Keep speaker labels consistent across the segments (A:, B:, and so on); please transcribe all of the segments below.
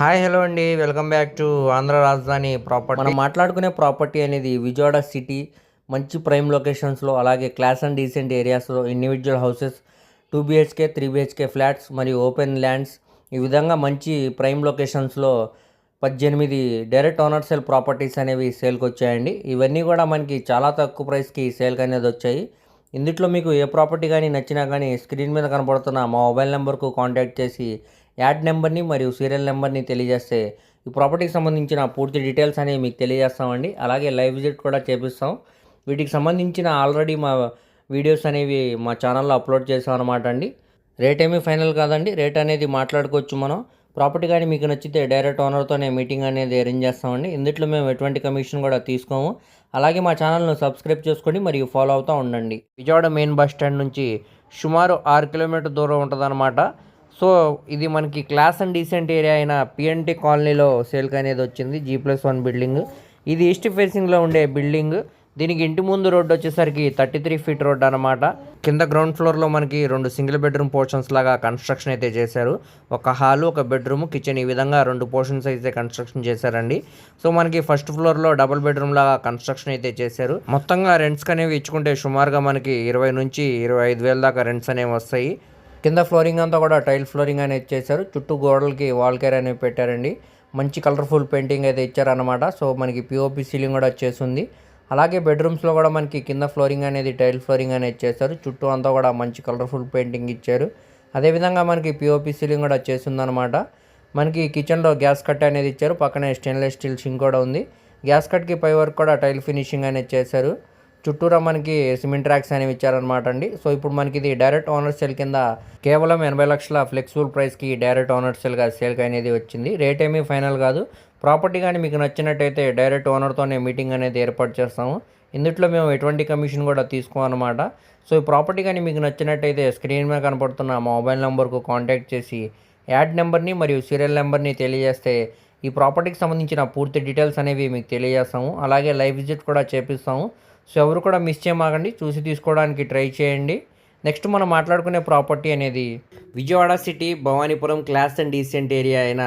A: Hi hello అండి. Welcome back to Andhra రాజధాని property. మనం మాట్లాడుకునే ప్రాపర్టీ అనేది విజయవాడ సిటీ మంచి ప్రైమ్ లొకేషన్స్లో అలాగే క్లాస్ అండ్ డీసెంట్ ఏరియాస్లో individual houses two BHK three BHK flats మరియు ఓపెన్ ల్యాండ్స్ ఈ విధంగా మంచి ప్రైమ్ లొకేషన్స్లో పద్దెనిమిది డైరెక్ట్ ఓనర్ సేల్ ప్రాపర్టీస్ అనేవి సేల్కి వచ్చాయండి. ఇవన్నీ కూడా మనకి చాలా తక్కువ ప్రైస్కి సేల్కి అనేది వచ్చాయి. ఇందులో మీకు ఏ ప్రాపర్టీ కానీ నచ్చినా కానీ స్క్రీన్ మీద కనబడుతున్న మా మొబైల్ నెంబర్కు కాంటాక్ట్ చేసి యాడ్ నెంబర్ని మరియు సీరియల్ నెంబర్ని తెలియజేస్తే ఈ ప్రాపర్టీకి సంబంధించిన పూర్తి డీటెయిల్స్ అనేవి మీకు తెలియజేస్తామండి. అలాగే లైవ్ విజిట్ కూడా చేపిస్తాం. వీటికి సంబంధించిన ఆల్రెడీ మా వీడియోస్ అనేవి మా ఛానల్లో అప్లోడ్ చేసాం అనమాట అండి. రేట్ ఏమీ ఫైనల్ కాదండి. రేట్ అనేది మాట్లాడుకోవచ్చు మనం. ప్రాపర్టీ కానీ మీకు నచ్చితే డైరెక్ట్ ఓనర్తోనే మీటింగ్ అనేది అరేంజ్ చేస్తామండి. ఇందులో మేము ఎటువంటి కమిషన్ కూడా తీసుకోము. అలాగే మా ఛానల్ను సబ్స్క్రైబ్ చేసుకోండి మరియు ఫాలో అవుతూ ఉండండి. విజయవాడ మెయిన్ బస్ స్టాండ్ నుంచి సుమారు ఆరు కిలోమీటర్ దూరం ఉంటుందన్నమాట. సో ఇది మనకి క్లాస్ అండ్ డీసెంట్ ఏరియా అయిన పిఎన్టీ కాలనీలో సేల్కి అనేది వచ్చింది జీ ప్లస్ వన్ బిల్డింగ్ ఇది ఈస్ట్ ఫేసింగ్లో ఉండే బిల్డింగ్ దీనికి ఇంటి ముందు రోడ్డు వచ్చేసరికి థర్టీ త్రీ ఫీట్ రోడ్ అనమాట కింద గ్రౌండ్ ఫ్లోర్లో మనకి రెండు సింగిల్ బెడ్రూమ్ పోర్షన్స్ లాగా కన్స్ట్రక్షన్ అయితే చేశారు. ఒక హాలు ఒక బెడ్రూమ్ కిచెన్ ఈ విధంగా రెండు పోర్షన్స్ అయితే కన్స్ట్రక్షన్ చేశారండి. సో మనకి ఫస్ట్ ఫ్లోర్లో డబుల్ బెడ్రూమ్ లాగా కన్స్ట్రక్షన్ అయితే చేశారు. మొత్తంగా రెంట్స్ అనేవి ఇచ్చుకుంటే సుమారుగా మనకి ఇరవై నుంచి ఇరవై ఐదు వేల దాకా రెంట్స్ అనేవి వస్తాయి. కింద ఫ్లోరింగ్ అంతా కూడా టైల్ ఫ్లోరింగ్ అనేది చేశారు. చుట్టూ గోడలకి వాల్ కేర్ అనేవి పెట్టారండి. మంచి కలర్ఫుల్ పెయింటింగ్ అయితే ఇచ్చారనమాట సో మనకి పిఓపి సీలింగ్ కూడా వచ్చేసింది అలాగే బెడ్రూమ్స్లో కూడా మనకి కింద ఫ్లోరింగ్ అనేది టైల్ ఫ్లోరింగ్ అనేది చేశారు. చుట్టూ అంతా కూడా మంచి కలర్ఫుల్ పెయింటింగ్ ఇచ్చారు. అదేవిధంగా మనకి పిఓపి సీలింగ్ కూడా చేసిందనమాట మనకి కిచెన్లో గ్యాస్ కట్ అనేది ఇచ్చారు. పక్కనే స్టెయిన్లెస్ స్టీల్ సింక్ కూడా ఉంది. గ్యాస్ కట్కి పై వరకు కూడా టైల్ ఫినిషింగ్ అనేది చేశారు. చుట్టూరా మనకి సిమెంట్ ట్రాక్స్ అనేవి ఇచ్చారనమాట అండి. సో ఇప్పుడు మనకి ఇది డైరెక్ట్ ఓనర్ సేల్ కింద కేవలం ఎనభై లక్షల ఫ్లెక్సిబుల్ ప్రైస్కి డైరెక్ట్ ఓనర్ సేల్గా సేల్కి అనేది వచ్చింది. రేట్ ఏమీ ఫైనల్ కాదు. ప్రాపర్టీ కానీ మీకు నచ్చినట్టయితే డైరెక్ట్ ఓనర్తోనే మీటింగ్ అనేది ఏర్పాటు చేస్తాము. ఇందుట్లో మేము ఎటువంటి కమిషన్ కూడా తీసుకోమన్నమాట సో ఈ ప్రాపర్టీ కానీ మీకు నచ్చినట్టయితే స్క్రీన్ మీద కనపడుతున్న మా మొబైల్ నెంబర్కు కాంటాక్ట్ చేసి యాడ్ నెంబర్ని మరియు సీరియల్ నెంబర్ని తెలియజేస్తే ఈ ప్రాపర్టీకి సంబంధించిన పూర్తి డీటెయిల్స్ అనేవి మీకు తెలియజేస్తాము. అలాగే లైవ్ విజిట్ కూడా చేపిస్తాము. సో ఎవరు కూడా మిస్ చేయమాకండి. చూసి తీసుకోవడానికి ట్రై చేయండి. నెక్స్ట్ మనం మాట్లాడుకునే ప్రాపర్టీ అనేది Vijayawada city Bhavanipuram class and decent area అయిన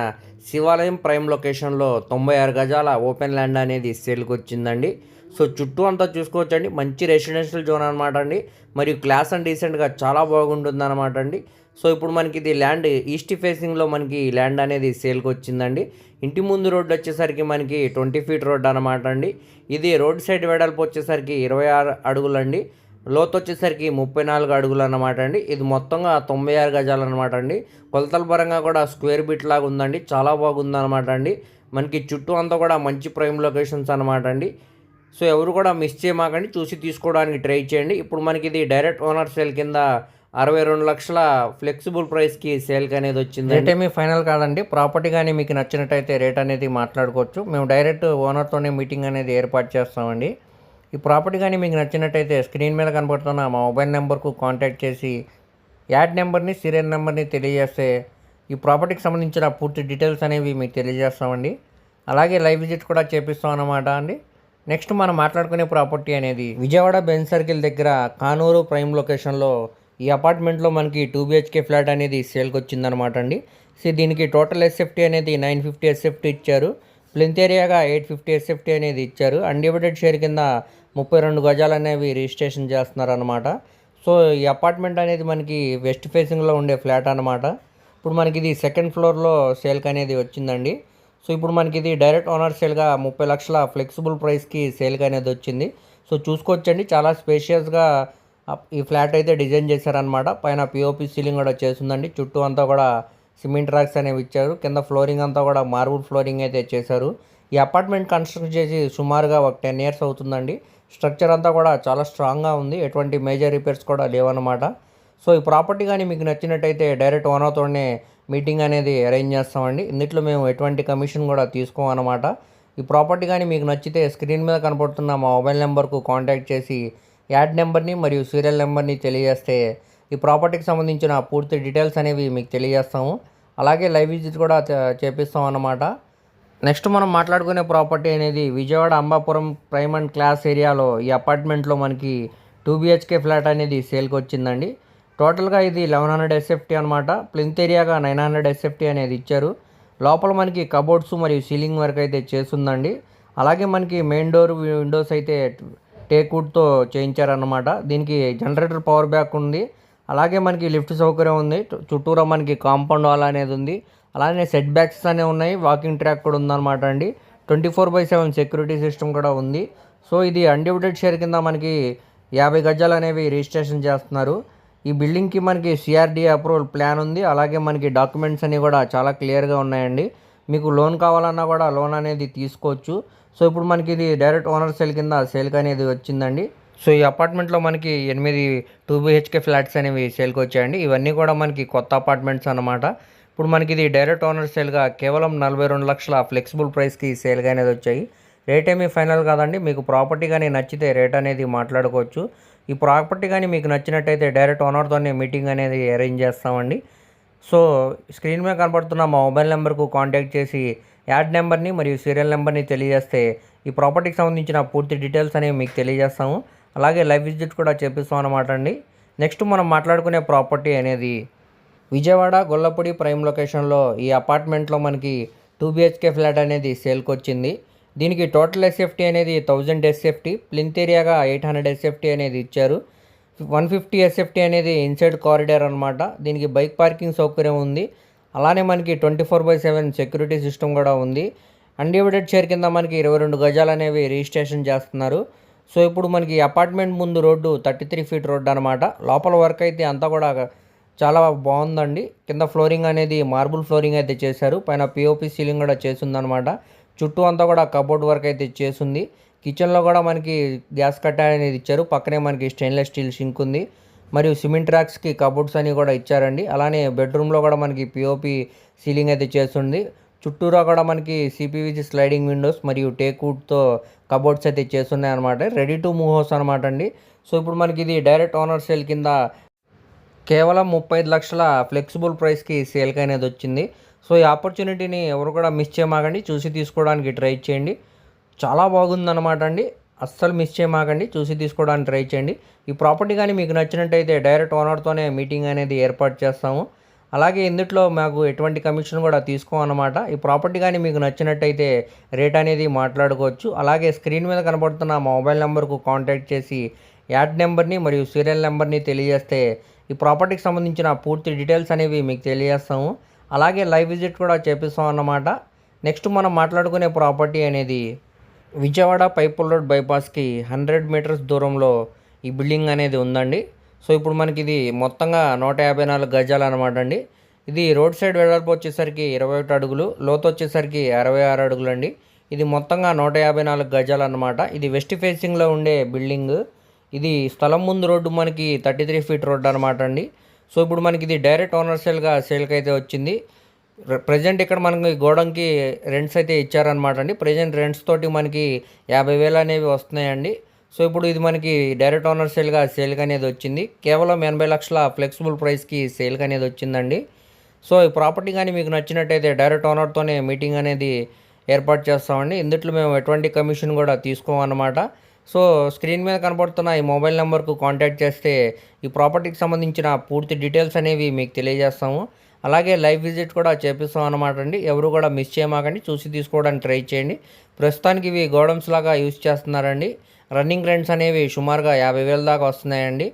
A: శివాలయం ప్రైమ్ లొకేషన్లో తొంభై ఆరు గజాల ఓపెన్ ల్యాండ్ అనేది సేల్కి వచ్చిందండి. సో చుట్టూ అంతా చూసుకోవచ్చండి. మంచి రెసిడెన్షియల్ జోన్ అనమాట అండి. మరియు క్లాస్ అండ్ డీసెంట్గా చాలా బాగుంటుంది అనమాట అండి. సో ఇప్పుడు మనకి ఇది ల్యాండ్ ఈస్ట్ ఫేసింగ్లో మనకి ల్యాండ్ అనేది సేల్కి వచ్చిందండి. ఇంటి ముందు రోడ్డు వచ్చేసరికి మనకి ట్వంటీ ఫీట్ రోడ్ అనమాట అండి. ఇది రోడ్ సైడ్ వెడల్పు వచ్చేసరికి ఇరవై ఆరు అడుగులండి. లోతు వచ్చేసరికి ముప్పై నాలుగు అడుగులు అన్నమాట అండి. ఇది మొత్తంగా తొంభై ఆరు గజాలు అనమాట అండి. కొలతల పరంగా కూడా స్క్వేర్ బిట్ లాగా ఉందండి. చాలా బాగుంది అనమాట అండి. మనకి చుట్టూ అంతా కూడా మంచి ప్రైమ్ లొకేషన్స్ అనమాట అండి. సో ఎవరు కూడా మిస్ చేయమాకండి. చూసి తీసుకోవడానికి ట్రై చేయండి. ఇప్పుడు మనకి ఇది డైరెక్ట్ ఓనర్ సేల్ కింద అరవై రెండు లక్షల ఫ్లెక్సిబుల్ ప్రైస్కి సేల్కి అనేది వచ్చింది రేట్ ఏమీ ఫైనల్ కాదండి. ప్రాపర్టీ కానీ మీకు నచ్చినట్టయితే రేట్ అనేది మాట్లాడుకోవచ్చు. మేము డైరెక్ట్ ఓనర్తోనే మీటింగ్ అనేది ఏర్పాటు చేస్తామండి. ఈ ప్రాపర్టీ కానీ మీకు నచ్చినట్టయితే స్క్రీన్ మీద కనబడుతున్న మా మొబైల్ నెంబర్కు కాంటాక్ట్ చేసి యాడ్ నెంబర్ని సీరియల్ నెంబర్ని తెలియజేస్తే ఈ ప్రాపర్టీకి సంబంధించిన పూర్తి డీటెయిల్స్ అనేవి మీకు తెలియజేస్తామండి. అలాగే లైవ్ విజిట్ కూడా చేపిస్తాం అన్నమాట అండి. నెక్స్ట్ మనం మాట్లాడుకునే ప్రాపర్టీ అనేది విజయవాడ బెన్ సర్కిల్ దగ్గర కానూరు ప్రైమ్ లొకేషన్లో ఈ అపార్ట్మెంట్లో మనకి టూ బిహెచ్కే ఫ్లాట్ అనేది సేల్కి వచ్చిందనమాట అండి. సో దీనికి టోటల్ ఎస్ఎఫ్టీ అనేది నైన్ ఫిఫ్టీ ఎస్ఎఫ్టీ ఇచ్చారు. ప్లింతేరియాగా ఏరియాగా ఎయిట్ ఫిఫ్టీ ఎస్ఎఫ్టీ అనేది ఇచ్చారు. అన్డివైడెడ్ షేర్ కింద ముప్పై రెండు గజాలు అనేవి రిజిస్ట్రేషన్ చేస్తున్నారు అనమాట సో ఈ అపార్ట్మెంట్ అనేది మనకి వెస్ట్ ఫేసింగ్లో ఉండే ఫ్లాట్ అనమాట ఇప్పుడు మనకి ఇది సెకండ్ ఫ్లోర్లో సేల్కి అనేది వచ్చిందండి. సో ఇప్పుడు మనకి ఇది డైరెక్ట్ ఓనర్ సేల్గా ముప్పై లక్షల ఫ్లెక్సిబుల్ ప్రైస్కి సేల్కి అనేది వచ్చింది. సో చూసుకోవచ్చండి. చాలా స్పేషియస్గా ఈ ఫ్లాట్ అయితే డిజైన్ చేశారనమాట పైన పిఓపి సీలింగ్ కూడా చేసిందండి చుట్టూ అంతా కూడా సిమెంట్ రాక్స్ అనేవి ఇచ్చారు. కింద ఫ్లోరింగ్ అంతా కూడా మార్బుల్ ఫ్లోరింగ్ అయితే చేశారు. ఈ అపార్ట్మెంట్ కన్స్ట్రక్ట్ చేసి సుమారుగా ఒక టెన్ ఇయర్స్ అవుతుందండి. స్ట్రక్చర్ అంతా కూడా చాలా స్ట్రాంగ్గా ఉంది. ఎటువంటి మేజర్ రిపేర్స్ కూడా లేవన్నమాట. సో ఈ ప్రాపర్టీ కానీ మీకు నచ్చినట్టయితే డైరెక్ట్ ఓనర్తోనే మీటింగ్ అనేది అరేంజ్ చేస్తామండి. ఇందులో మేము ఎటువంటి కమిషన్ కూడా తీసుకోమన్నమాట ఈ ప్రాపర్టీ కానీ మీకు నచ్చితే స్క్రీన్ మీద కనపడుతున్న మా మొబైల్ నెంబర్కు కాంటాక్ట్ చేసి యాడ్ నెంబర్ని మరియు సీరియల్ నెంబర్ని తెలియజేస్తే ఈ ప్రాపర్టీకి సంబంధించిన పూర్తి డీటెయిల్స్ అనేవి మీకు తెలియజేస్తాము. అలాగే లైవ్ విజిట్ కూడా చేపిస్తాం అన్నమాట. నెక్స్ట్ మనం మాట్లాడుకునే ప్రాపర్టీ అనేది Vijayawada Ambapuram prime and class ఏరియాలో ఈ అపార్ట్మెంట్లో మనకి టూ బిహెచ్కే ఫ్లాట్ అనేది సేల్కి వచ్చిందండి. టోటల్గా ఇది లెవెన్ హండ్రెడ్ ఎస్ఎఫ్టీ అనమాట ప్లింత్ ఏరియాగా నైన్ హండ్రెడ్ ఎస్ఎఫ్టీ అనేది ఇచ్చారు. లోపల మనకి కబోర్డ్స్ మరియు సీలింగ్ వర్క్ అయితే చేస్తుందండి. అలాగే మనకి మెయిన్ డోర్ విండోస్ అయితే టేక్వుడ్తో చేయించారన్నమాట. దీనికి జనరేటర్ పవర్ బ్యాక్ ఉంది. అలాగే మనకి లిఫ్ట్ సౌకర్యం ఉంది. చుట్టూరా మనకి కాంపౌండ్ వాల్ అనేది ఉంది. అలానే సెట్ బ్యాక్స్ అనేవి ఉన్నాయి. వాకింగ్ ట్రాక్ కూడా ఉందన్నమాట అండి. Twenty four by seven security system కూడా ఉంది. సో ఇది అన్డివిడెడ్ షేర్ కింద మనకి యాభై గజాలు అనేవి రిజిస్ట్రేషన్ చేస్తున్నారు. ఈ బిల్డింగ్కి మనకి సిఆర్డీ అప్రూవల్ ప్లాన్ ఉంది. అలాగే మనకి డాక్యుమెంట్స్ అన్నీ కూడా చాలా క్లియర్గా ఉన్నాయండి. మీకు లోన్ కావాలన్నా కూడా లోన్ అనేది తీసుకోవచ్చు. సో ఇప్పుడు మనకి ఇది డైరెక్ట్ ఓనర్ సేల్ కింద సేల్కి అనేది వచ్చిందండి. సో ఈ అపార్ట్మెంట్లో మనకి ఎనిమిది టూ బిహెచ్కే ఫ్లాట్స్ అనేవి సేల్కి వచ్చాయండి. ఇవన్నీ కూడా మనకి కొత్త అపార్ట్మెంట్స్ అన్నమాట. ఇప్పుడు మనకి ఇది డైరెక్ట్ ఓనర్ సేల్గా కేవలం నలభై రెండు లక్షల ఫ్లెక్సిబుల్ ప్రైస్కి సేల్గా అనేది వచ్చాయి. రేట్ ఏమీ ఫైనల్ కాదండి. మీకు ప్రాపర్టీ కానీ నచ్చితే రేట్ అనేది మాట్లాడుకోవచ్చు. ఈ ప్రాపర్టీ కానీ మీకు నచ్చినట్టయితే డైరెక్ట్ ఓనర్తోనే మీటింగ్ అనేది అరేంజ్ చేస్తామండి. సో స్క్రీన్ మీద కనబడుతున్న మా మొబైల్ నెంబర్కు కాంటాక్ట్ చేసి యాడ్ నెంబర్ని మరియు సీరియల్ నెంబర్ని తెలియజేస్తే ఈ ప్రాపర్టీకి సంబంధించిన పూర్తి డీటెయిల్స్ అనేవి మీకు తెలియజేస్తాము. అలాగే లైవ్ విజిట్ కూడా చేపిస్తాం అనమాట అండి. నెక్స్ట్ మనం మాట్లాడుకునే ప్రాపర్టీ అనేది విజయవాడ గొల్లపూడి ప్రైమ్ లొకేషన్లో ఈ అపార్ట్మెంట్లో మనకి టూ బిహెచ్కే ఫ్లాట్ అనేది సేల్కి వచ్చింది దీనికి టోటల్ ఎస్ఎఫ్టీ అనేది థౌజండ్ ఎస్ఎఫ్టీ ప్లింత్ ఏరియాగా ఎయిట్ హండ్రెడ్ ఎస్ఎఫ్టీ అనేది ఇచ్చారు. వన్ ఫిఫ్టీ ఎస్ఎఫ్టీ అనేది ఇన్సైడ్ కారిడార్ అనమాట దీనికి బైక్ పార్కింగ్ సౌకర్యం ఉంది. అలానే మనకి twenty four by seven security system కూడా ఉంది. అన్డివైడెడ్ షేర్ కింద మనకి ఇరవై రెండు గజాలు అనేవి రిజిస్ట్రేషన్ చేస్తున్నారు. సో ఇప్పుడు మనకి అపార్ట్మెంట్ ముందు road thirty three feet road అనమాట లోపల వర్క్ అయితే అంతా కూడా చాలా బాగుందండి. కింద ఫ్లోరింగ్ అనేది మార్బుల్ ఫ్లోరింగ్ అయితే చేశారు. పైన పిఓపి సీలింగ్ కూడా చేసిందనమాట చుట్టూ అంతా కూడా కబోర్డ్ వర్క్ అయితే చేసింది. కిచెన్లో కూడా మనకి గ్యాస్ కట్ట అనేది ఇచ్చారు. పక్కనే మనకి స్టెయిన్లెస్ స్టీల్ షింక్ ఉంది. మరియు సిమెంట్ ట్రాక్స్కి కబోర్డ్స్ అని కూడా ఇచ్చారండి. అలానే బెడ్రూమ్లో కూడా మనకి పిఓపి సీలింగ్ అయితే చేస్తుంది. చుట్టూరా కూడా మనకి సిపివిసి స్లైడింగ్ విండోస్ మరియు టేక్వుడ్తో కబోర్డ్స్ అయితే చేస్తున్నాయి అనమాట రెడీ టు మూవ్ హౌస్ అనమాట అండి. సో ఇప్పుడు మనకి ఇది డైరెక్ట్ ఓనర్ సేల్ కింద కేవలం ముప్పై ఐదు లక్షల ఫ్లెక్సిబుల్ ప్రైస్కి సేల్కి అనేది వచ్చింది. సో ఈ ఆపర్చునిటీని ఎవరు కూడా మిస్ చేయమాకండి. చూసి తీసుకోవడానికి ట్రై చేయండి. చాలా బాగుందన్నమాట అండి. అస్సలు మిస్ చేయమాకండి. చూసి తీసుకోవడానికి ట్రై చేయండి. ఈ ప్రాపర్టీ కానీ మీకు నచ్చినట్టయితే డైరెక్ట్ ఓనర్తోనే మీటింగ్ అనేది ఏర్పాటు చేస్తాము. అలాగే ఇందుట్లో మాకు ఎటువంటి కమిషన్ కూడా తీసుకోమన్నమాట ఈ ప్రాపర్టీ కానీ మీకు నచ్చినట్టయితే రేట్ అనేది మాట్లాడుకోవచ్చు. అలాగే స్క్రీన్ మీద కనబడుతున్న మొబైల్ నెంబర్కు కాంటాక్ట్ చేసి యాడ్ నెంబర్ని మరియు సీరియల్ నెంబర్ని తెలియజేస్తే ఈ ప్రాపర్టీకి సంబంధించిన పూర్తి డీటెయిల్స్ అనేవి మీకు తెలియజేస్తాము. అలాగే లైవ్ విజిట్ కూడా చేపిస్తాం అన్నమాట నెక్స్ట్ మనం మాట్లాడుకునే ప్రాపర్టీ అనేది విజయవాడ పైపుల్ రోడ్ బైపాస్కి హండ్రెడ్ మీటర్స్ దూరంలో ఈ బిల్డింగ్ అనేది ఉందండి. సో ఇప్పుడు మనకి ఇది మొత్తంగా నూట యాభై నాలుగు గజాలు అనమాట అండి. ఇది రోడ్ సైడ్ వెడల్పు వచ్చేసరికి ఇరవై ఒకటి అడుగులు లోతు వచ్చేసరికి అరవై ఆరు అడుగులు అండి ఇది మొత్తంగా నూట యాభై నాలుగు గజాలు అనమాట ఇది వెస్ట్ ఫేసింగ్లో ఉండే బిల్డింగ్. ఇది స్థలం ముందు రోడ్డు మనకి థర్టీ త్రీ ఫీట్ రోడ్డు అనమాట అండి. సో ఇప్పుడు మనకి ఇది డైరెక్ట్ ఓనర్ సేల్గా సేల్కి అయితే వచ్చింది. ప్రజెంట్ ఇక్కడ మనకి గోడంకి రెంట్స్ అయితే ఇచ్చారనమాట అండి. ప్రజెంట్ రెంట్స్ తోటి మనకి యాభై వేలు అనేవి వస్తున్నాయండి. సో ఇప్పుడు ఇది మనకి డైరెక్ట్ ఓనర్ సేల్గా సేల్కి అనేది వచ్చింది. కేవలం ఎనభై లక్షల ఫ్లెక్సిబుల్ ప్రైస్కి సేల్కి అనేది వచ్చిందండి. సో ఈ ప్రాపర్టీ కానీ మీకు నచ్చినట్టయితే డైరెక్ట్ ఓనర్తోనే మీటింగ్ అనేది ఏర్పాటు చేస్తామండి. ఇందుట్లో మేము ఎటువంటి కమిషన్ కూడా తీసుకోమన్నమాట. సో స్క్రీన్ మీద కనపడుతున్న ఈ మొబైల్ నెంబర్కు కాంటాక్ట్ చేస్తే ఈ ప్రాపర్టీకి సంబంధించిన పూర్తి డీటెయిల్స్ అనేవి మీకు తెలియజేస్తాము. అలాగే లైవ్ విజిట్ కూడా చేపిస్తాం అనమాట అండి. ఎవరు కూడా మిస్ చేయమాకండి. చూసి తీసుకోవడానికి ట్రై చేయండి. ప్రస్తుతానికి ఇవి గోడమ్స్ లాగా యూజ్ చేస్తున్నారండి. రన్నింగ్ రెంట్స్ అనేవి సుమారుగా యాభై వేల దాకా వస్తున్నాయండి.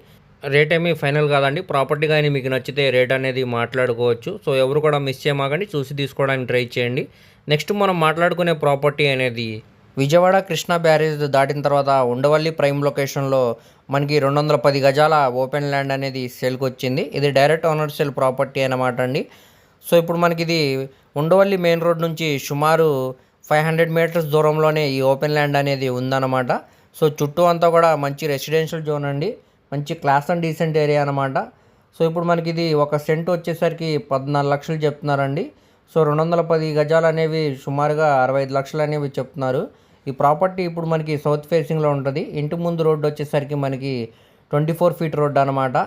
A: రేట్ ఏమీ ఫైనల్ కాదండి. ప్రాపర్టీ కానీ మీకు నచ్చితే రేట్ అనేది మాట్లాడుకోవచ్చు. సో ఎవరు కూడా మిస్ చేయమాకండి. చూసి తీసుకోవడానికి ట్రై చేయండి. నెక్స్ట్ మనం మాట్లాడుకునే ప్రాపర్టీ అనేది విజయవాడ కృష్ణా బ్యారేజ్ దాటిన తర్వాత ఉండవల్లి ప్రైమ్ లొకేషన్లో మనకి రెండు వందల పది గజాల ఓపెన్ ల్యాండ్ అనేది సేల్కి వచ్చింది ఇది డైరెక్ట్ ఓనర్ సేల్ ప్రాపర్టీ అనమాట అండి. సో ఇప్పుడు మనకి ఇది ఉండవల్లి మెయిన్ రోడ్ నుంచి సుమారు ఫైవ్ హండ్రెడ్ మీటర్స్ దూరంలోనే ఈ ఓపెన్ ల్యాండ్ అనేది ఉందన్నమాట. సో చుట్టూ అంతా కూడా మంచి రెసిడెన్షియల్ జోన్ అండి. మంచి క్లాస్ అండ్ డీసెంట్ ఏరియా అనమాట సో ఇప్పుడు మనకి ఇది ఒక సెంట్ వచ్చేసరికి పద్నాలుగు లక్షలు చెప్తున్నారండి. సో రెండు వందల పది గజాలు అనేవి సుమారుగా అరవై ఐదు లక్షలు అనేవి చెప్తున్నారు. ఈ ప్రాపర్టీ ఇప్పుడు మనకి సౌత్ ఫేసింగ్లో ఉంటుంది. ఇంటి ముందు రోడ్డు వచ్చేసరికి మనకి ట్వంటీ ఫోర్ ఫీట్ రోడ్డు అనమాట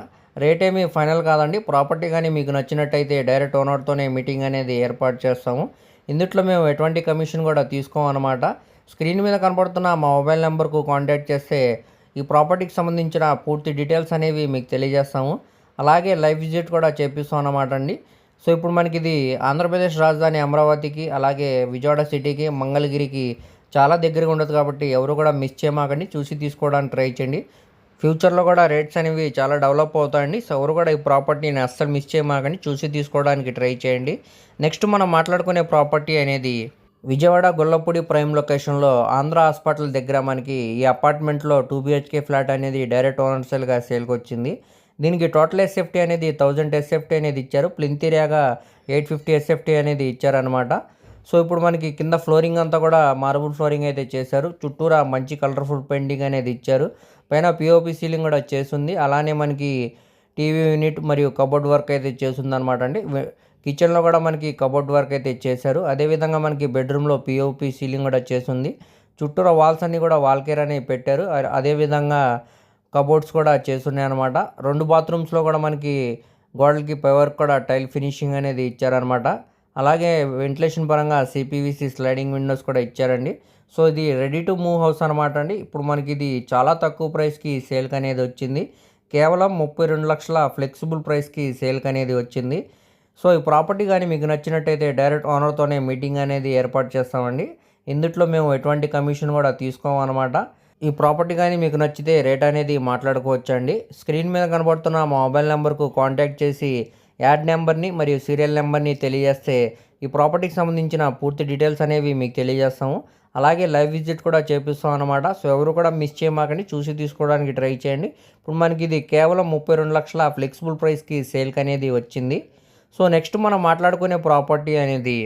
A: రేట్ ఏమీ ఫైనల్ కాదండి. ప్రాపర్టీ కానీ మీకు నచ్చినట్టయితే డైరెక్ట్ ఓనర్తోనే మీటింగ్ అనేది ఏర్పాటు చేస్తాము. ఇందుట్లో మేము ఎటువంటి కమిషన్ కూడా తీసుకోమన్నమాట స్క్రీన్ మీద కనపడుతున్న మా మొబైల్ నెంబర్కు కాంటాక్ట్ చేస్తే ఈ ప్రాపర్టీకి సంబంధించిన పూర్తి డీటెయిల్స్ అనేవి మీకు తెలియజేస్తాము. అలాగే లైవ్ విజిట్ కూడా చేపిస్తాం అన్నమాట అండి. సో ఇప్పుడు మనకి ఇది ఆంధ్రప్రదేశ్ రాజధాని అమరావతికి అలాగే విజయవాడ సిటీకి మంగళగిరికి చాలా దగ్గరగా ఉండదు కాబట్టి ఎవరు కూడా మిస్ చేయమాకండి. చూసి తీసుకోవడానికి ట్రై చేయండి. ఫ్యూచర్లో కూడా రేట్స్ అనేవి చాలా డెవలప్ అవుతాయండి. సో ఎవరు కూడా ఈ ప్రాపర్టీని అస్సలు మిస్ చేయమాకండి. చూసి తీసుకోవడానికి ట్రై చేయండి. నెక్స్ట్ మనం మాట్లాడుకునే ప్రాపర్టీ అనేది విజయవాడ గొల్లపూడి ప్రైమ్ లొకేషన్లో ఆంధ్ర హాస్పిటల్ దగ్గర మనకి ఈ అపార్ట్మెంట్లో టూ బిహెచ్కే ఫ్లాట్ అనేది డైరెక్ట్ ఓనర్ సేల్గా సేల్కి వచ్చింది. దీనికి టోటల్ ఎస్ఎఫ్టీ అనేది థౌజండ్ ఎస్ఎఫ్టీ అనేది ఇచ్చారు. ప్లింత్ ఏరియాగా ఎయిట్ ఫిఫ్టీ ఎస్ఎఫ్టీ అనేది ఇచ్చారనమాట సో ఇప్పుడు మనకి కింద ఫ్లోరింగ్ అంతా కూడా మార్బుల్ ఫ్లోరింగ్ అయితే చేశారు. చుట్టూరా మంచి కలర్ఫుల్ పెయింటింగ్ అనేది ఇచ్చారు. పైన పిఓపి సీలింగ్ కూడా చేసింది అలానే మనకి టీవీ యూనిట్ మరియు కబోర్డ్ వర్క్ అయితే చేసింది అనమాట అండి కిచెన్లో కూడా మనకి కబోర్డ్ వర్క్ అయితే చేశారు. అదేవిధంగా మనకి బెడ్రూమ్లో పిఓపి సీలింగ్ కూడా చేసింది చుట్టూరా వాల్స్ అన్ని కూడా వాల్ కేర్ అని పెట్టారు. అదేవిధంగా కబోర్డ్స్ కూడా చేస్తున్నాయి అనమాట రెండు బాత్రూమ్స్లో కూడా మనకి గోడలకి పవర్ కూడా టైల్ ఫినిషింగ్ అనేది ఇచ్చారనమాట అలాగే వెంటిలేషన్ పరంగా సిపివిసి స్లైడింగ్ విండోస్ కూడా ఇచ్చారండి. సో ఇది రెడీ టు మూవ్ హౌస్ అనమాట అండి. ఇప్పుడు మనకి ఇది చాలా తక్కువ ప్రైస్కి సేల్కి అనేది వచ్చింది. కేవలం ముప్పై రెండు లక్షల ఫ్లెక్సిబుల్ ప్రైస్కి సేల్కి అనేది వచ్చింది. సో ఈ ప్రాపర్టీ కానీ మీకు నచ్చినట్టయితే డైరెక్ట్ ఓనర్తోనే మీటింగ్ అనేది ఏర్పాటు చేస్తామండి. ఇందుట్లో మేము ఎటువంటి కమిషన్ కూడా తీసుకోమన్నమాట ఈ ప్రాపర్టీ కానీ మీకు నచ్చితే రేట్ అనేది మాట్లాడుకోవచ్చండి. స్క్రీన్ మీద కనబడుతున్న మా మొబైల్ నెంబర్కు కాంటాక్ట్ చేసి యాడ్ నెంబర్ని మరియు సీరియల్ నెంబర్ని తెలియజేస్తే ఈ ప్రాపర్టీకి సంబంధించిన పూర్తి డీటెయిల్స్ అనేవి మీకు తెలియజేస్తాము. అలాగే లైవ్ విజిట్ కూడా చేపిస్తాం అనమాట సో ఎవరు కూడా మిస్ చేయమాకండి. చూసి తీసుకోవడానికి ట్రై చేయండి. ఇప్పుడు మనకి ఇది కేవలం ముప్పై రెండు లక్షల ఫ్లెక్సిబుల్ ప్రైస్కి సేల్కి అనేది వచ్చింది. సో నెక్స్ట్ మనం మాట్లాడుకునే ప్రాపర్టీ అనేది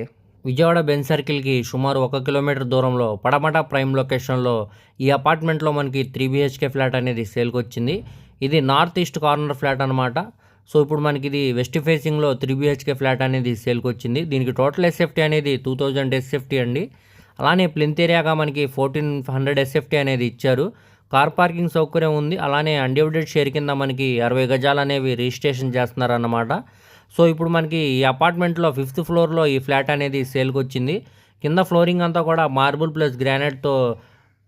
A: విజయవాడ బెన్ సర్కిల్కి సుమారు ఒక కిలోమీటర్ దూరంలో పడమట ప్రైమ్ లొకేషన్లో ఈ అపార్ట్మెంట్లో మనకి త్రీ బిహెచ్కే ఫ్లాట్ అనేది సేల్కి వచ్చింది. ఇది నార్త్ ఈస్ట్ కార్నర్ ఫ్లాట్ అనమాట సో ఇప్పుడు మనకి ఇది వెస్ట్ ఫేసింగ్లో త్రీ బిహెచ్కే ఫ్లాట్ అనేది సేల్కి వచ్చింది దీనికి టోటల్ ఎస్ఎఫ్టీ అనేది టూ థౌజండ్ ఎస్ఎఫ్టీ అండి. అలానే ప్లింత్ ఏరియాగా మనకి ఫోర్టీన్ హండ్రెడ్ ఎస్ఎఫ్టీ అనేది ఇచ్చారు. కార్ పార్కింగ్ సౌకర్యం ఉంది. అలానే అన్డివిడెడ్ షేర్ కింద మనకి అరవై గజాలు అనేవి రిజిస్ట్రేషన్ చేస్తున్నారన్నమాట. సో ఇప్పుడు మనకి ఈ అపార్ట్మెంట్లో ఫిఫ్త్ ఫ్లోర్లో ఈ ఫ్లాట్ అనేది సేల్కి వచ్చింది కింద ఫ్లోరింగ్ అంతా కూడా మార్బుల్ ప్లస్ గ్రానైట్తో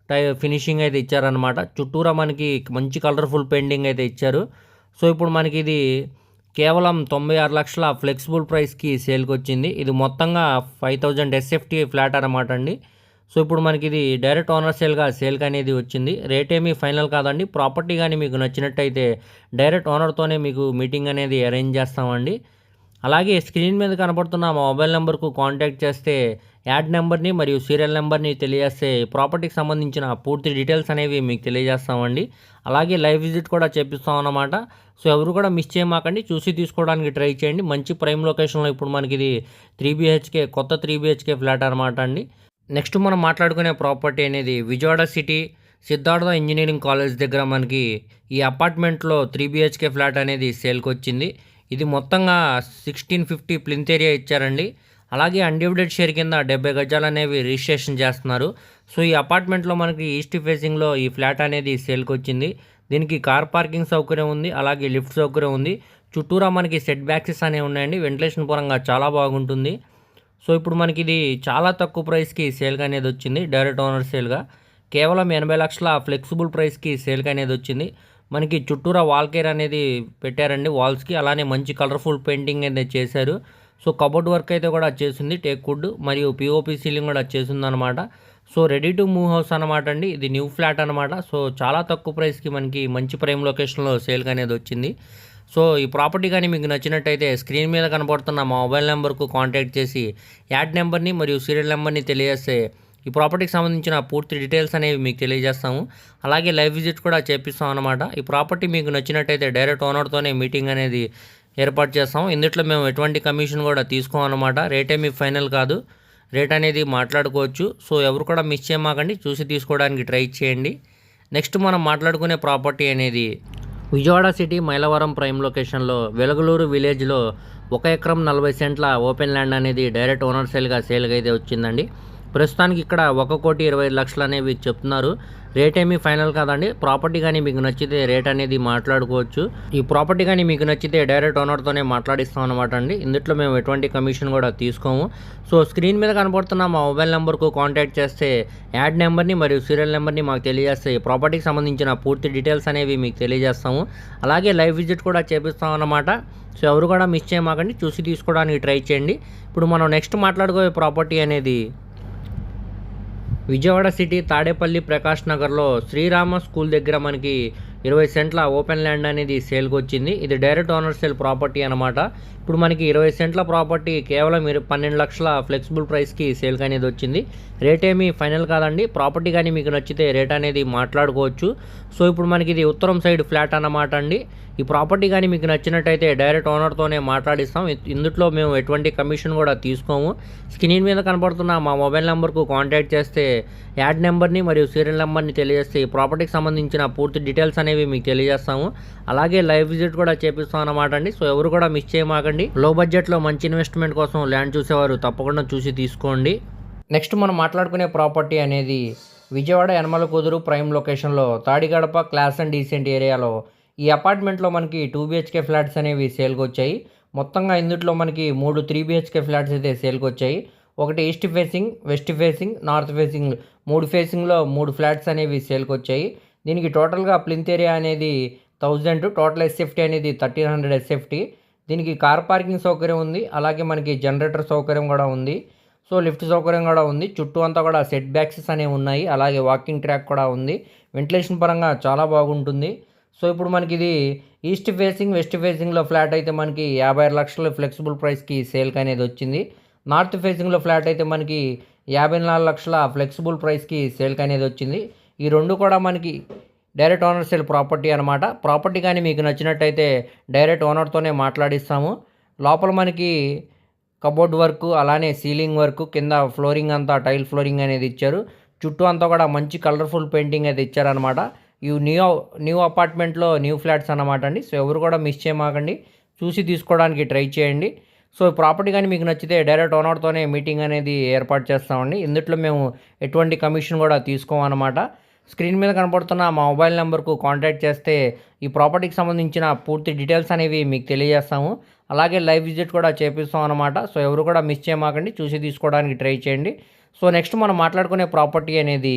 A: టై ఫినిషింగ్ అయితే ఇచ్చారనమాట చుట్టూరా మనకి మంచి కలర్ఫుల్ పెయింటింగ్ అయితే ఇచ్చారు. సో ఇప్పుడు మనకి ఇది కేవలం తొంభై ఆరు లక్షల ఫ్లెక్సిబుల్ ప్రైస్కి సేల్కి వచ్చింది ఇది మొత్తంగా ఫైవ్ థౌజండ్ ఎస్ఎఫ్టీ ఫ్లాట్ అనమాట అండి. సో ఇప్పుడు మనకి ఇది డైరెక్ట్ ఓనర్ సేల్గా సేల్కి అనేది వచ్చింది. రేట్ ఏమీ ఫైనల్ కాదండి. ప్రాపర్టీ కానీ మీకు నచ్చినట్టయితే డైరెక్ట్ ఓనర్తోనే మీకు మీటింగ్ అనేది అరేంజ్ చేస్తామండి. అలాగే స్క్రీన్ మీద కనబడుతున్న మా మొబైల్ నెంబర్కు కాంటాక్ట్ చేస్తే యాడ్ నెంబర్ని మరియు సీరియల్ నెంబర్ని తెలియజేస్తే ప్రాపర్టీకి సంబంధించిన పూర్తి డీటెయిల్స్ అనేవి మీకు తెలియజేస్తామండి. అలాగే లైవ్ విజిట్ కూడా చేపిస్తాం అన్నమాట. సో ఎవరు కూడా మిస్ చేయమాకండి. చూసి తీసుకోవడానికి ట్రై చేయండి. మంచి ప్రైమ్ లొకేషన్లో ఇప్పుడు మనకి ఇది త్రీ బీహెచ్కే కొత్త త్రీ బీహెచ్కే ఫ్లాట్ అనమాట అండి. నెక్స్ట్ మనం మాట్లాడుకునే ప్రాపర్టీ అనేది Vijayawada city Siddhartha engineering college దగ్గర మనకి ఈ అపార్ట్మెంట్లో త్రీ బీహెచ్కే ఫ్లాట్ అనేది సేల్కి వచ్చింది. ఇది మొత్తంగా సిక్స్టీన్ ఫిఫ్టీ ప్లింత్ ఏరియా ఇచ్చారండి. అలాగే అన్డివిడెడ్ షేర్ కింద డెబ్బై గజాలు అనేవి రిజిస్ట్రేషన్ చేస్తున్నారు. సో ఈ అపార్ట్మెంట్లో మనకి ఈస్ట్ ఫేసింగ్లో ఈ ఫ్లాట్ అనేది సేల్కి వచ్చింది దీనికి కార్ పార్కింగ్ సౌకర్యం ఉంది అలాగే లిఫ్ట్ సౌకర్యం ఉంది. చుట్టూరా మనకి సెట్ బ్యాక్సెస్ అనేవి ఉన్నాయండి. వెంటిలేషన్ పరంగా చాలా బాగుంటుంది. సో ఇప్పుడు మనకి ఇది చాలా తక్కువ ప్రైస్కి సేల్గా అనేది వచ్చింది డైరెక్ట్ ఓనర్ సేల్గా. కేవలం ఎనభై లక్షల ఫ్లెక్సిబుల్ ప్రైస్కి సేల్గా అనేది వచ్చింది. మనకి చుట్టూరా వాల్ కేర్ అనేది పెట్టారండి వాల్స్కి. అలానే మంచి కలర్ఫుల్ పెయింటింగ్ అనేది చేశారు. సో కబోర్డ్ వర్క్ అయితే కూడా చేసింది టేక్ వుడ్ మరియు పిఓపి సీలింగ్ కూడా చేసింది అనమాట so ready to move house అనమాట అండి ఇది న్యూ ఫ్లాట్ అనమాట సో చాలా తక్కువ ప్రైస్కి మనకి మంచి ప్రైమ్ లొకేషన్లో సేల్గా అనేది వచ్చింది. సో ఈ ప్రాపర్టీ కానీ మీకు నచ్చినట్టయితే స్క్రీన్ మీద కనబడుతున్న మా మొబైల్ నెంబర్కు కాంటాక్ట్ చేసి యాడ్ నెంబర్ని మరియు సీరియల్ నెంబర్ని తెలియజేస్తే ఈ ప్రాపర్టీకి సంబంధించిన పూర్తి డీటెయిల్స్ అనేవి మీకు తెలియజేస్తాము. అలాగే లైవ్ విజిట్ కూడా చేపిస్తాం అనమాట ఈ ప్రాపర్టీ మీకు నచ్చినట్టయితే డైరెక్ట్ ఓనర్తోనే మీటింగ్ అనేది ఏర్పాటు చేస్తాం. ఇందుట్లో మేము ఎటువంటి కమిషన్ కూడా తీసుకోం అనమాట రేటే మీ ఫైనల్ కాదు. రేట్ అనేది మాట్లాడుకోవచ్చు. సో ఎవరు కూడా మిస్ చేయమాకండి. చూసి తీసుకోవడానికి ట్రై చేయండి. నెక్స్ట్ మనం మాట్లాడుకునే ప్రాపర్టీ అనేది విజయవాడ సిటీ మైలవరం ప్రైమ్ లొకేషన్లో వెలగలూరు విలేజ్లో ఒక ఎకరం నలభై సెంట్ల ఓపెన్ ల్యాండ్ అనేది డైరెక్ట్ ఓనర్ సేల్గా సేల్గా అయితే వచ్చిందండి. ప్రస్తుతానికి ఇక్కడ ఒక కోటి ఇరవై లక్షలు అనేవి చెప్తున్నారు. రేట్ ఏమీ ఫైనల్ కాదండి. ప్రాపర్టీ కానీ మీకు నచ్చితే రేట్ అనేది మాట్లాడుకోవచ్చు. ఈ ప్రాపర్టీ కానీ మీకు నచ్చితే డైరెక్ట్ ఓనర్తోనే మాట్లాడిస్తాం అనమాట అండి. ఇందులో మేము ఎటువంటి కమిషన్ కూడా తీసుకోము. సో స్క్రీన్ మీద కనపడుతున్న మా మొబైల్ నెంబర్కు కాంటాక్ట్ చేస్తే యాడ్ నెంబర్ని మరియు సీరియల్ నెంబర్ని మాకు తెలియజేస్తే ఈ ప్రాపర్టీకి సంబంధించిన పూర్తి డీటెయిల్స్ అనేవి మీకు తెలియజేస్తాము. అలాగే లైవ్ విజిట్ కూడా చేపిస్తాం అన్నమాట. సో ఎవరు కూడా మిస్ చేయమాకండి. చూసి తీసుకోవడానికి ట్రై చేయండి. ఇప్పుడు మనం నెక్స్ట్ మాట్లాడుకోవే ప్రాపర్టీ అనేది విజయవాడ సిటీ తాడేపల్లి ప్రకాష్ నగర్లో శ్రీరామ స్కూల్ దగ్గర మనకి ఇరవై సెంట్ల ఓపెన్ ల్యాండ్ అనేది సేల్కి వచ్చింది ఇది డైరెక్ట్ ఓనర్ సేల్ ప్రాపర్టీ అనమాట ఇప్పుడు మనకి ఇరవై సెంట్ల ప్రాపర్టీ కేవలం ఇరు పన్నెండు లక్షల ఫ్లెక్సిబుల్ ప్రైస్కి సేల్కి అనేది వచ్చింది. రేట్ ఏమీ ఫైనల్ కాదండి. ప్రాపర్టీ కానీ మీకు నచ్చితే రేట్ అనేది మాట్లాడుకోవచ్చు. సో ఇప్పుడు మనకి ఇది ఉత్తరం సైడ్ ఫ్లాట్ అన్నమాట అండి. ఈ ప్రాపర్టీ కానీ మీకు నచ్చినట్టయితే డైరెక్ట్ ఓనర్తోనే మాట్లాడిస్తాం. ఇందులో మేము ఎటువంటి కమిషన్ కూడా తీసుకోము. స్క్రీన్ మీద కనపడుతున్న మా మొబైల్ నెంబర్కు కాంటాక్ట్ చేస్తే యాడ్ నెంబర్ని మరియు సీరియల్ నెంబర్ని తెలియజేస్తే ఈ ప్రాపర్టీకి సంబంధించిన పూర్తి డీటెయిల్స్ అనేవి మీకు తెలియజేస్తాము. అలాగే లైవ్ విజిట్ కూడా చేపిస్తాం అన్నమాట అండి. సో ఎవరు కూడా మిస్ చేయమాకండి. లో బడ్జెట్లో మంచి ఇన్వెస్ట్మెంట్ కోసం ల్యాండ్ చూసేవారు తప్పకుండా చూసి తీసుకోండి. నెక్స్ట్ మనం మాట్లాడుకునే ప్రాపర్టీ అనేది విజయవాడ యనమల కుదురు ప్రైమ్ లొకేషన్లో తాడిగడప క్లాస్ అండ్ డీసెంట్ ఏరియాలో ఈ అపార్ట్మెంట్లో మనకి టూ బిహెచ్కే ఫ్లాట్స్ అనేవి సేల్కి వచ్చాయి. మొత్తంగా ఇందుట్లో మనకి మూడు త్రీ బిహెచ్కే ఫ్లాట్స్ అయితే సేల్కి వచ్చాయి. ఒకటి east facing west facing north facing మూడు ఫేసింగ్లో మూడు ఫ్లాట్స్ అనేవి సేల్కి వచ్చాయి. దీనికి టోటల్గా ప్లింత్ ఏరియా అనేది థౌజండ్ టోటల్ ఎస్ఎఫ్టీ అనేది థర్టీన్ హండ్రెడ్ ఎస్ఎఫ్టీ దీనికి కార్ పార్కింగ్ సౌకర్యం ఉంది అలాగే మనకి జనరేటర్ సౌకర్యం కూడా ఉంది. సో లిఫ్ట్ సౌకర్యం కూడా ఉంది. చుట్టూ అంతా కూడా సెట్ బ్యాక్సెస్ అనేవి ఉన్నాయి అలాగే వాకింగ్ ట్రాక్ కూడా ఉంది. వెంటిలేషన్ పరంగా చాలా బాగుంటుంది. సో ఇప్పుడు మనకి ఇది ఈస్ట్ ఫేసింగ్ వెస్ట్ ఫేసింగ్లో ఫ్లాట్ అయితే మనకి యాభై ఆరు లక్షల ఫ్లెక్సిబుల్ ప్రైస్కి సేల్కి అనేది వచ్చింది. నార్త్ ఫేసింగ్లో ఫ్లాట్ అయితే మనకి యాభై నాలుగు లక్షల ఫ్లెక్సిబుల్ ప్రైస్కి సేల్కి అనేది వచ్చింది. ఈ రెండు కూడా మనకి డైరెక్ట్ ఓనర్ సేల్ ప్రాపర్టీ అనమాట ప్రాపర్టీ కానీ మీకు నచ్చినట్టయితే డైరెక్ట్ ఓనర్తోనే మాట్లాడిస్తాము. లోపల మనకి కబోర్డ్ వర్క్ అలానే సీలింగ్ వర్క్ కింద ఫ్లోరింగ్ అంతా టైల్ ఫ్లోరింగ్ అనేది ఇచ్చారు. చుట్టూ అంతా కూడా మంచి కలర్ఫుల్ పెయింటింగ్ అయితే ఇచ్చారనమాట ఈ న్యూ న్యూ అపార్ట్మెంట్లో న్యూ ఫ్లాట్స్ అనమాట అండి. సో ఎవరు కూడా మిస్ చేయమాకండి. చూసి తీసుకోవడానికి ట్రై చేయండి. సో ప్రాపర్టీ కానీ మీకు నచ్చితే డైరెక్ట్ ఓనర్తోనే మీటింగ్ అనేది ఏర్పాటు చేస్తామండి. ఇందులో మేము ఎటువంటి కమిషన్ కూడా తీసుకోమన్నమాట. స్క్రీన్ మీద కనపడుతున్న మా మొబైల్ నెంబర్కు కాంటాక్ట్ చేస్తే ఈ ప్రాపర్టీకి సంబంధించిన పూర్తి డీటెయిల్స్ అనేవి మీకు తెలియజేస్తాము. అలాగే లైవ్ విజిట్ కూడా చేపిస్తాం అనమాట సో ఎవరు కూడా మిస్ చేయమాకండి. చూసి తీసుకోవడానికి ట్రై చేయండి. సో నెక్స్ట్ మనం మాట్లాడుకునే ప్రాపర్టీ అనేది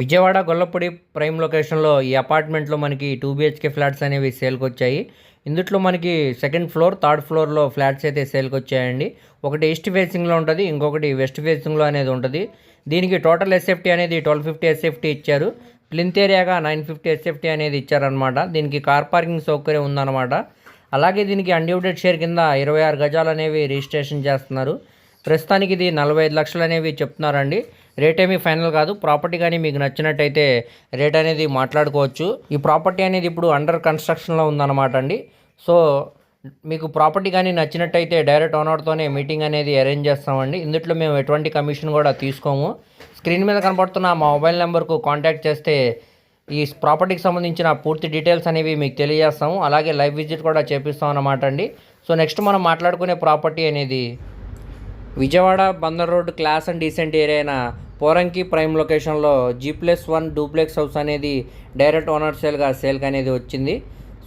A: విజయవాడ గొల్లపూడి ప్రైమ్ లొకేషన్లో ఈ అపార్ట్మెంట్లో మనకి టూ బిహెచ్కే ఫ్లాట్స్ అనేవి సేల్కి వచ్చాయి ఇందుట్లో మనకి సెకండ్ ఫ్లోర్ థర్డ్ ఫ్లోర్లో ఫ్లాట్స్ అయితే సేల్కి వచ్చాయండి ఒకటి ఈస్ట్ ఫేసింగ్లో ఉంటుంది ఇంకొకటి వెస్ట్ ఫేసింగ్లో అనేది ఉంటుంది. దీనికి టోటల్ ఎస్ఎఫ్టీ అనేది ట్వెల్వ్ ఫిఫ్టీ ఎస్ఎఫ్టీ ఇచ్చారు. ప్లింత్ ఏరియాగా నైన్ ఫిఫ్టీ ఎస్ఎఫ్టీ అనేది ఇచ్చారనమాట దీనికి కార్ పార్కింగ్ సౌకర్యం ఉందన్నమాట. అలాగే దీనికి అన్డ్యూటెడ్ షేర్ కింద ఇరవై ఆరు గజాలు అనేవి రిజిస్ట్రేషన్ చేస్తున్నారు. ప్రస్తుతానికి ఇది నలభై ఐదు లక్షలు అనేవి చెప్తున్నారండి. రేట్ ఏమీ ఫైనల్ కాదు. ప్రాపర్టీ కానీ మీకు నచ్చినట్టయితే రేట్ అనేది మాట్లాడుకోవచ్చు. ఈ ప్రాపర్టీ అనేది ఇప్పుడు అండర్ కన్స్ట్రక్షన్లో ఉందన్నమాట అండి. సో మీకు ప్రాపర్టీ కానీ నచ్చినట్టయితే డైరెక్ట్ ఓనర్తోనే మీటింగ్ అనేది అరేంజ్ చేస్తామండి. ఇందులో మేము ఎటువంటి కమిషన్ కూడా తీసుకోము. స్క్రీన్ మీద కనపడుతున్న మా మొబైల్ నెంబర్కు కాంటాక్ట్ చేస్తే ఈ ప్రాపర్టీకి సంబంధించిన పూర్తి డీటెయిల్స్ అనేవి మీకు తెలియజేస్తాము. అలాగే లైవ్ విజిట్ కూడా చేపిస్తాం అన్నమాట అండి. సో నెక్స్ట్ మనం మాట్లాడుకునే ప్రాపర్టీ అనేది Vijayawada Bandar road class and decent area అయిన పోరంకి ప్రైమ్ లొకేషన్లో G plus one duplex house అనేది డైరెక్ట్ ఓనర్ సేల్గా సేల్కి అనేది వచ్చింది.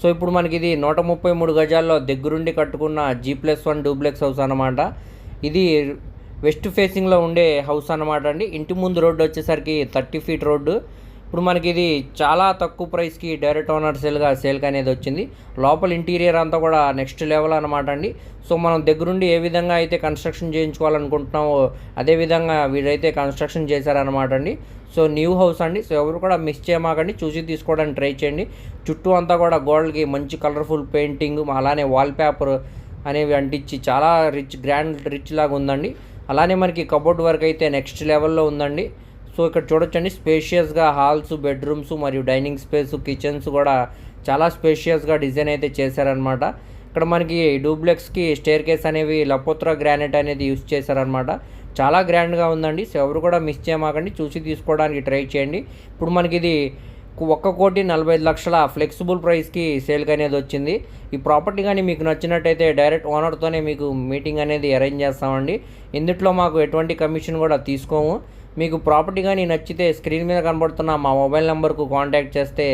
A: సో ఇప్పుడు మనకి ఇది నూట ముప్పై మూడు గజాల్లో దగ్గరుండి కట్టుకున్న G plus one duplex house అనమాట ఇది వెస్ట్ ఫేసింగ్లో ఉండే హౌస్ అనమాట అండి. ఇంటి ముందు రోడ్డు వచ్చేసరికి థర్టీ ఫీట్ రోడ్డు. ఇప్పుడు మనకి ఇది చాలా తక్కువ ప్రైస్కి డైరెక్ట్ ఓనర్ సేల్గా సేల్కి అనేది వచ్చింది. లోపల ఇంటీరియర్ అంతా కూడా నెక్స్ట్ లెవెల్ అనమాట అండి. సో మనం దగ్గరుండి ఏ విధంగా అయితే కన్స్ట్రక్షన్ చేయించుకోవాలనుకుంటున్నామో అదే విధంగా వీరైతే కన్స్ట్రక్షన్ చేశారనమాట అండి. సో న్యూ హౌస్ అండి. సో ఎవరు కూడా మిస్ చేయమాకండి. చూసి తీసుకోవడానికి ట్రై చేయండి. చుట్టూ అంతా కూడా గోడలకి మంచి కలర్ఫుల్ పెయింటింగ్ అలానే వాల్ పేపర్ అనేవి అంటించి చాలా రిచ్ గ్రాండ్ రిచ్ లాగా ఉందండి. అలానే మనకి కబోర్డ్ వర్క్ అయితే నెక్స్ట్ లెవెల్లో ఉందండి. సో ఇక్కడ చూడొచ్చండి. స్పేషియస్గా హాల్స్ బెడ్రూమ్స్ మరియు డైనింగ్ స్పేస్ కిచెన్స్ కూడా చాలా స్పేషియస్గా డిజైన్ అయితే చేశారనమాట ఇక్కడ మనకి డూప్లెక్స్కి స్టేర్ కేస్ అనేవి లపోత్రా గ్రానైట్ అనేది యూస్ చేశారనమాట చాలా గ్రాండ్గా ఉందండి. సో ఎవరు కూడా మిస్ చేయమాకండి. చూసి తీసుకోవడానికి ట్రై చేయండి. ఇప్పుడు మనకి ఇది ఒక్క కోటి నలభై ఐదు లక్షల ఫ్లెక్సిబుల్ ప్రైస్కి సేల్కి అనేది వచ్చింది. ఈ ప్రాపర్టీ కానీ మీకు నచ్చినట్టయితే డైరెక్ట్ ఓనర్తోనే మీకు మీటింగ్ అనేది అరేంజ్ చేస్తామండి. ఇందుట్లో మాకు ఎటువంటి కమిషన్ కూడా తీసుకోము. మీకు ప్రాపర్టీ కానీ నచ్చితే స్క్రీన్ మీద కనబడుతున్న మా మొబైల్ నెంబర్కు కాంటాక్ట్ చేస్తే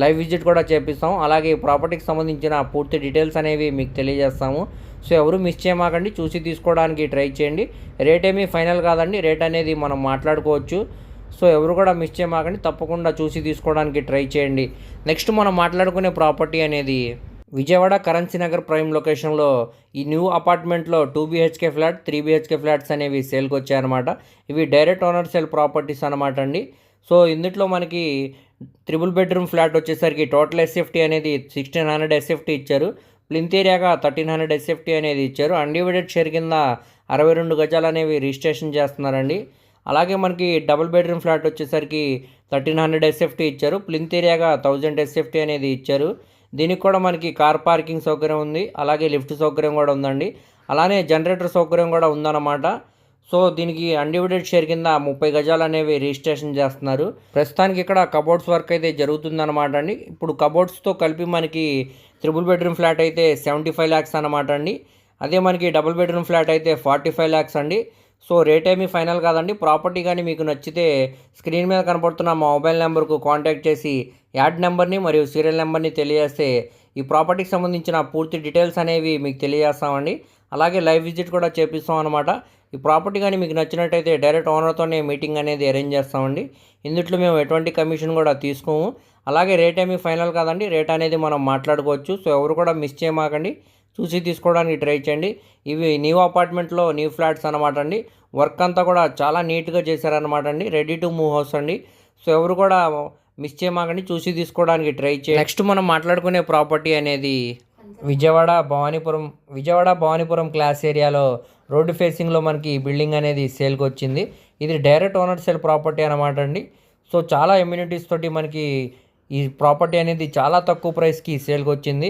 A: లైవ్ విజిట్ కూడా చేపిస్తాం. అలాగే ప్రాపర్టీకి సంబంధించిన పూర్తి డీటెయిల్స్ అనేవి మీకు తెలియజేస్తాము. సో ఎవరు మిస్ చేయమాకండి. చూసి తీసుకోవడానికి ట్రై చేయండి. రేట్ ఏమీ ఫైనల్ కాదండి. రేట్ అనేది మనం మాట్లాడుకోవచ్చు. సో ఎవరు కూడా మిస్ చేయమాకండి. తప్పకుండా చూసి తీసుకోవడానికి ట్రై చేయండి. నెక్స్ట్ మనం మాట్లాడుకునే ప్రాపర్టీ అనేది విజయవాడ కరెన్సీ నగర్ ప్రైమ్ లొకేషన్లో ఈ న్యూ అపార్ట్మెంట్లో two BHK flat three BHK flats అనేవి సేల్కి వచ్చాయన్నమాట ఇవి డైరెక్ట్ ఓనర్ సేల్ ప్రాపర్టీస్ అనమాట అండి. సో ఇందులో మనకి త్రిబుల్ బెడ్రూమ్ ఫ్లాట్ వచ్చేసరికి టోటల్ ఎస్ఎఫ్టీ అనేది సిక్స్టీన్ హండ్రెడ్ ఎస్ఎఫ్టీ ఇచ్చారు. ప్లింత్ ఏరియాగా థర్టీన్ హండ్రెడ్ ఎస్ఎఫ్టీ అనేది ఇచ్చారు. అన్డివైడెడ్ షేర్ కింద అరవై రెండు గజాలు అనేవి రిజిస్ట్రేషన్ చేస్తున్నారండి. అలాగే మనకి డబుల్ బెడ్రూమ్ ఫ్లాట్ వచ్చేసరికి థర్టీన్ హండ్రెడ్ ఎస్ఎఫ్టీ ఇచ్చారు. ప్లింత్ ఏరియాగా థౌజండ్ ఎస్ఎఫ్టీ అనేది ఇచ్చారు. దీనికి కూడా మనకి కార్ పార్కింగ్ సౌకర్యం ఉంది. అలాగే లిఫ్ట్ సౌకర్యం కూడా ఉందండి. అలానే జనరేటర్ సౌకర్యం కూడా ఉందన్నమాట. సో దీనికి అన్డివిడెడ్ షేర్ కింద ముప్పై గజాలు అనేవి రిజిస్ట్రేషన్ చేస్తున్నారు. ప్రస్తుతానికి ఇక్కడ కబోర్డ్స్ వర్క్ అయితే జరుగుతుందన్నమాట అండి. ఇప్పుడు కబోర్డ్స్తో కలిపి మనకి త్రిబుల్ బెడ్రూమ్ ఫ్లాట్ అయితే సెవెంటీ ఫైవ్ ల్యాక్స్ అనమాట అండి. అదే మనకి డబుల్ బెడ్రూమ్ ఫ్లాట్ అయితే ఫార్టీ ఫైవ్ ల్యాక్స్ అండి. సో రేట్ ఏమీ ఫైనల్ కాదండి. ప్రాపర్టీ కానీ మీకు నచ్చితే స్క్రీన్ మీద కనపడుతున్న మా మొబైల్ నెంబర్కు కాంటాక్ట్ చేసి యాడ్ నెంబర్ని మరియు సీరియల్ నెంబర్ని తెలియజేస్తే ఈ ప్రాపర్టీకి సంబంధించిన పూర్తి డీటెయిల్స్ అనేవి మీకు తెలియజేస్తామండి. అలాగే లైవ్ విజిట్ కూడా చేపిస్తాం అనమాట ఈ ప్రాపర్టీ కానీ మీకు నచ్చినట్టయితే డైరెక్ట్ ఓనర్తోనే మీటింగ్ అనేది అరేంజ్ చేస్తామండి. ఇందుట్లో మేము ఎటువంటి కమిషన్ కూడా తీసుకోము. అలాగే రేట్ ఏమీ ఫైనల్ కాదండి. రేట్ అనేది మనం మాట్లాడుకోవచ్చు. సో ఎవరు కూడా మిస్ చేయమాకండి. చూసి తీసుకోవడానికి ట్రై చేయండి. ఇవి న్యూ అపార్ట్మెంట్లో న్యూ ఫ్లాట్స్ అనమాట అండి. వర్క్ అంతా కూడా చాలా నీట్గా చేశారనమాట అండి. రెడీ టు మూవ్ హౌస్ అండి. సో ఎవరు కూడా మిస్ చేయమాకండి. చూసి తీసుకోవడానికి ట్రై చేయండి. నెక్స్ట్ మనం మాట్లాడుకునే ప్రాపర్టీ అనేది విజయవాడ భవానీపురం విజయవాడ భవానీపురం క్లాస్ ఏరియాలో రోడ్డు ఫేసింగ్లో మనకి బిల్డింగ్ అనేది సేల్కి వచ్చింది. ఇది డైరెక్ట్ ఓనర్ సేల్ ప్రాపర్టీ అనమాట అండి. సో చాలా ఎమ్యూనిటీస్ తోటి మనకి ఈ ప్రాపర్టీ అనేది చాలా తక్కువ ప్రైస్కి సేల్కి వచ్చింది.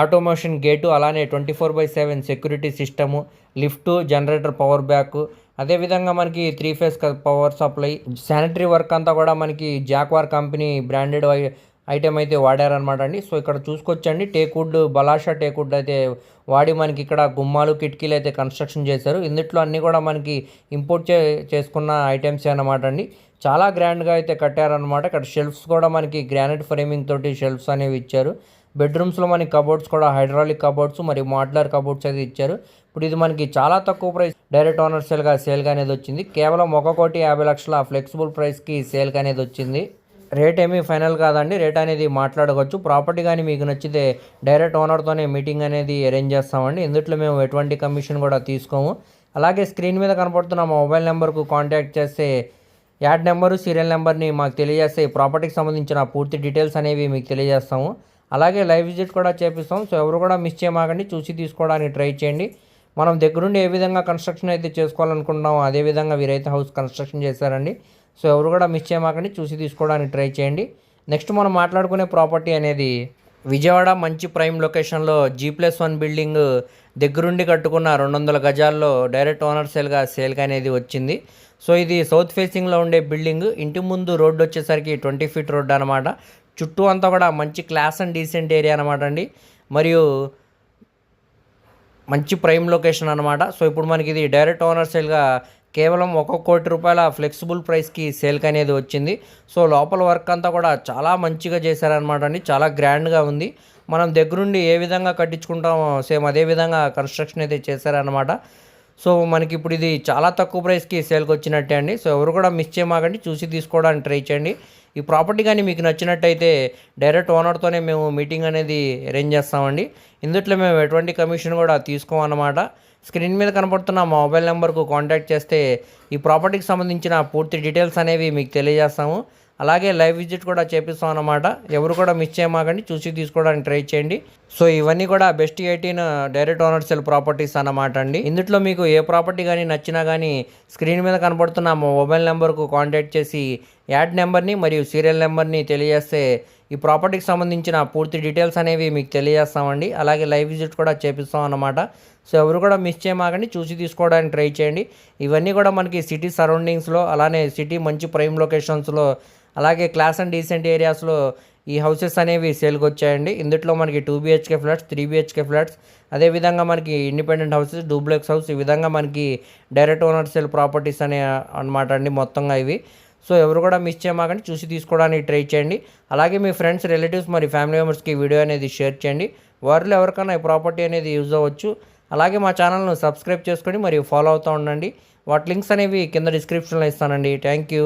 A: ఆటోమోషన్ గేటు అలానే twenty four by seven security system lift generator power back. అదేవిధంగా మనకి three phase power supply. Sanitary work అంతా కూడా మనకి జాక్వార్ కంపెనీ బ్రాండెడ్ ఐటెం అయితే వాడారనమాట అండి. సో ఇక్కడ చూసుకొచ్చండి. టేకుడ్ బలాషా టేకుడ్ అయితే వాడి మనకి ఇక్కడ గుమ్మాలు కిటికీలు అయితే కన్స్ట్రక్షన్ చేశారు. ఇందుట్లో అన్నీ కూడా మనకి ఇంపోర్ట్ చే చేసుకున్న ఐటమ్స్ అనమాట అండి. చాలా గ్రాండ్గా అయితే కట్టారనమాట ఇక్కడ షెల్ఫ్స్ కూడా మనకి గ్రానైట్ ఫ్రేమింగ్ తోటి షెల్ఫ్స్ అనేవి ఇచ్చారు. బెడ్రూమ్స్లో మనకి కబోర్డ్స్ కూడా హైడ్రాలిక్ కబోర్డ్స్ మరియు మాడ్యులర్ కబోర్డ్స్ అయితే ఇచ్చారు. ఇప్పుడు ఇది మనకి చాలా తక్కువ ప్రైస్. డైరెక్ట్ ఓనర్ సేల్గా సేల్గా అనేది వచ్చింది కేవలం ఒక కోటి యాభై లక్షల ఫ్లెక్సిబుల్ ప్రైస్కి సేల్గా అనేది వచ్చింది రేట్ ఏమీ ఫైనల్ కాదండి. రేట్ అనేది మాట్లాడవచ్చు. ప్రాపర్టీ కానీ మీకు నచ్చితే డైరెక్ట్ ఓనర్తోనే మీటింగ్ అనేది అరేంజ్ చేస్తామండి. ఇందుట్లో మేము ఎటువంటి కమిషన్ కూడా తీసుకోము. అలాగే స్క్రీన్ మీద కనపడుతున్న మొబైల్ నెంబర్కు కాంటాక్ట్ చేస్తే యాడ్ నెంబరు సీరియల్ నెంబర్ని మాకు తెలియజేస్తే ఈ ప్రాపర్టీకి సంబంధించిన పూర్తి డీటెయిల్స్ అనేవి మీకు తెలియజేస్తాము. అలాగే లైవ్ విజిట్ కూడా చేపిస్తాం. సో ఎవరు కూడా మిస్ చేయమాకండి. చూసి తీసుకోవడానికి ట్రై చేయండి. మనం దగ్గరుండి ఏ విధంగా కన్స్ట్రక్షన్ అయితే చేసుకోవాలనుకుంటున్నామో అదే విధంగా వీరైతే హౌస్ కన్స్ట్రక్షన్ చేశారండి. సో ఎవరు కూడా మిస్ చేయమాకండి. చూసి తీసుకోవడానికి ట్రై చేయండి. నెక్స్ట్ మనం మాట్లాడుకునే ప్రాపర్టీ అనేది విజయవాడ మంచి ప్రైమ్ లొకేషన్లో జీ ప్లస్ వన్ బిల్డింగ్ దగ్గరుండి కట్టుకున్న రెండు వందల గజాల్లో డైరెక్ట్ ఓనర్ సేల్గా సేల్గా అనేది వచ్చింది. సో ఇది సౌత్ ఫేసింగ్లో ఉండే బిల్డింగ్ ఇంటి ముందు రోడ్డు వచ్చేసరికి ట్వంటీ ఫీట్ రోడ్డు అనమాట చుట్టూ అంతా కూడా మంచి క్లాస్ అండ్ డీసెంట్ ఏరియా అనమాట అండి. మరియు మంచి ప్రైమ్ లొకేషన్ అనమాట సో ఇప్పుడు మనకి ఇది డైరెక్ట్ ఓనర్ సేల్గా కేవలం ఒక కోటి రూపాయల ఫ్లెక్సిబుల్ ప్రైస్కి సేల్కి అనేది వచ్చింది. సో లోపల వర్క్ అంతా కూడా చాలా మంచిగా చేశారనమాట అండి. చాలా గ్రాండ్గా ఉంది. మనం దగ్గరుండి ఏ విధంగా కట్టించుకుంటామో సేమ్ అదే విధంగా కన్స్ట్రక్షన్ అయితే చేశారనమాట సో మనకి ఇప్పుడు ఇది చాలా తక్కువ ప్రైస్కి సేల్కి వచ్చినట్టే అండి. సో ఎవరు కూడా మిస్ చేయమాకండి. చూసి తీసుకోవడానికి ట్రై చేయండి. ఈ ప్రాపర్టీ కానీ మీకు నచ్చినట్టయితే డైరెక్ట్ ఓనర్తోనే మేము మీటింగ్ అనేది అరేంజ్ చేస్తామండి. ఇందుట్లో మేము ఎటువంటి కమిషన్ కూడా తీసుకోమన్నమాట. స్క్రీన్ మీద కనపడుతున్న మా మొబైల్ నెంబర్కు కాంటాక్ట్ చేస్తే ఈ ప్రాపర్టీకి సంబంధించిన పూర్తి డీటెయిల్స్ అనేవి మీకు తెలియజేస్తాము. అలాగే లైవ్ విజిట్ కూడా చేపిస్తాం అనమాట ఎవరు కూడా మిస్ చేయమాకండి చూసి తీసుకోవడానికి ట్రై చేయండి. సో ఇవన్నీ కూడా best eighteen direct owner sell properties అన్నమాట అండి. ఇందులో మీకు ఏ ప్రాపర్టీ కానీ నచ్చినా కానీ స్క్రీన్ మీద కనబడుతున్న మా మొబైల్ నెంబర్కు కాంటాక్ట్ చేసి యాడ్ నెంబర్ని మరియు సీరియల్ నెంబర్ని తెలియజేస్తే ఈ ప్రాపర్టీకి సంబంధించిన పూర్తి డీటెయిల్స్ అనేవి మీకు తెలియజేస్తామండి. అలాగే లైవ్ విజిట్ కూడా చేపిస్తాం అన్నమాట. సో ఎవరు కూడా మిస్ చేయమాకండి చూసి తీసుకోవడానికి ట్రై చేయండి. ఇవన్నీ కూడా మనకి సిటీ సరౌండింగ్స్లో అలానే సిటీ మంచి ప్రైమ్ లొకేషన్స్లో అలాగే క్లాస్ అండ్ డీసెంట్ ఏరియాస్లో ఈ హౌసెస్ అనేవి సేల్కి వచ్చాయండి. ఇందులో మనకి two BHK flats three BHK flats అదేవిధంగా మనకి ఇండిపెండెంట్ హౌసెస్ డూప్లెక్స్ హౌస్ ఈ విధంగా మనకి డైరెక్ట్ ఓనర్ సేల్ ప్రాపర్టీస్ అనే అనమాట అండి మొత్తంగా ఇవి. సో ఎవరు కూడా మిస్ చేయమాకండి చూసి తీసుకోవడానికి ట్రై చేయండి. అలాగే మీ ఫ్రెండ్స్ రిలేటివ్స్ మరి ఫ్యామిలీ మెంబర్స్కి వీడియో అనేది షేర్ చేయండి. వారిలో ఎవరికైనా ఈ ప్రాపర్టీ అనేది యూజ్ అవ్వచ్చు. అలాగే మా ఛానల్ను సబ్స్క్రైబ్ చేసుకొని మరియు ఫాలో అవుతూ ఉండండి. వాటి లింక్స్ అనేవి కింద డిస్క్రిప్షన్లో ఇస్తానండి. Thank you.